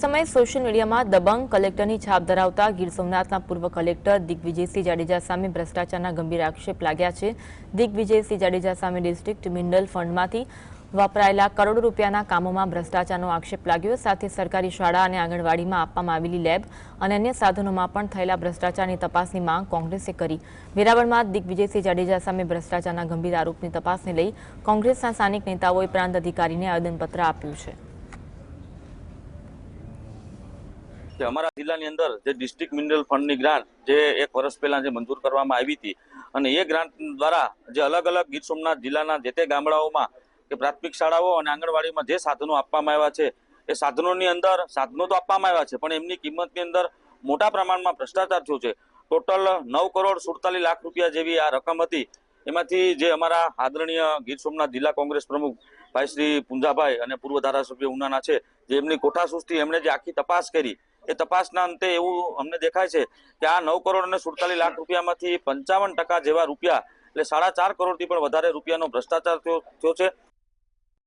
સમય સોશિયલ મીડિયામાં દબંગ કલેક્ટરની છાપ ધરાવતા ગીર સોમનાથના પૂર્વ કલેક્ટર દિગ્વિજયસિંહ જાડેજા સામે ભ્રષ્ટાચારના ગંભીર આક્ષેપ લાગ્યા છે. દિગ્વિજયસિંહ જાડેજા સામે ડિસ્ટ્રિક્ટ મિનરલ ફંડમાંથી વપરાયેલા કરોડો રૂપિયાના કામોમાં ભ્રષ્ટાચારનો આક્ષેપ લાગ્યો. સાથે સરકારી શાળા અને આંગણવાડીમાં આપવામાં આવેલી લેબ અને અન્ય સાધનોમાં પણ થયેલા ભ્રષ્ટાચારની તપાસની માંગ કોંગ્રેસે કરી. વેરાવળમાં દિગ્વિજયસિંહ જાડેજા સામે ભ્રષ્ટાચારના ગંભીર આરોપની તપાસને લઈ કોંગ્રેસના સ્થાનિક નેતાઓએ પ્રાંત અધિકારીને આવેદનપત્ર આપ્યું છે. કે અમારા જિલ્લાની અંદર જે ડિસ્ટ્રિક્ટ મિનરલ ફંડની ગ્રાન્ટ જે એક વર્ષ પહેલા જે મંજૂર કરવામાં આવી હતી અને એ ગ્રાન્ટ દ્વારા જે અલગ અલગ ગીર સોમનાથ જિલ્લાના જે તે ગામડાઓમાં કે પ્રાથમિક શાળાઓ અને આંગણવાડીમાં જે સાધનો આપવામાં આવ્યા છે, એ સાધનોની અંદર સાધનો તો આપવામાં આવ્યા છે, પણ એમની કિંમતની અંદર મોટા પ્રમાણમાં ભ્રષ્ટાચાર થયો છે. ટોટલ નવ કરોડ સુડતાલીસ લાખ રૂપિયા જેવી આ રકમ હતી. એમાંથી જે અમારા આદરણીય ગીર સોમનાથ જિલ્લા કોંગ્રેસ પ્રમુખ ભાઈ શ્રી પુંજાભાઈ અને પૂર્વ ધારાસભ્ય ઉનાના છે, જે એમની કોઠાસૂઝથી એમણે જે આખી તપાસ કરી એ તપાસના અંતે એવું અમને દેખાય છે કે આ નવ કરોડ અને સુડતાલીસ લાખ રૂપિયામાંથી પંચાવન જેવા રૂપિયા, એટલે સાડા ચાર કરોડથી પણ વધારે રૂપિયાનો ભ્રષ્ટાચાર થયો છે.